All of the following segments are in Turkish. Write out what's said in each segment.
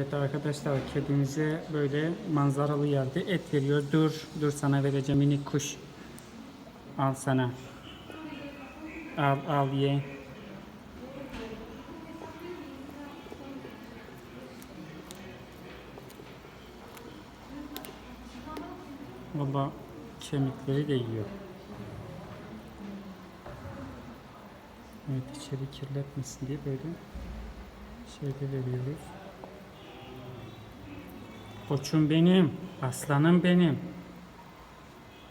Evet arkadaşlar kedimize böyle manzaralı yerde et veriyor. Dur, dur sana vereceğim minik kuş. Al sana. Al, al ye. Valla kemikleri de yiyor. Evet içeri kirletmesin diye böyle şeyde veriyoruz. Koçum benim, aslanım benim.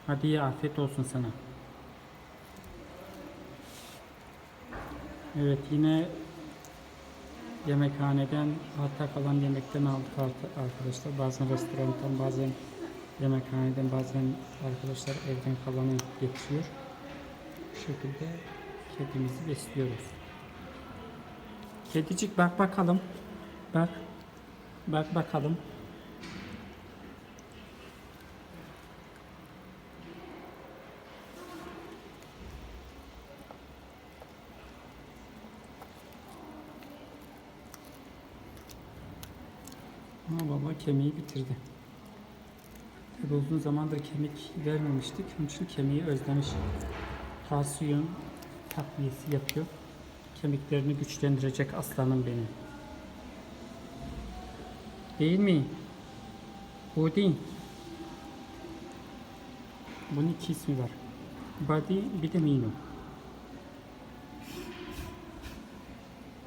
Hadi ye, afiyet olsun sana. Evet yine yemekhaneden hatta kalan yemekten aldık arkadaşlar. Bazen restorandan bazen yemekhaneden bazen arkadaşlar evden kalanı getiriyor. Bu şekilde kedimizi besliyoruz. Kedicik bak bakalım. Bak. Bak bakalım. Ama baba kemiği bitirdi. Tabi uzun zamandır kemik vermemiştik. Onun için kemiği özlemiş. Kalsiyum takviyesi yapıyor. Kemiklerini güçlendirecek aslanım benim. Değil mi? Değil. Bunun iki ismi var. Buddy bir de Mino.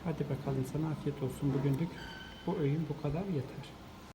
Hadi bakalım sana afiyet olsun bugünlük. Bu öğün bu kadar yeter.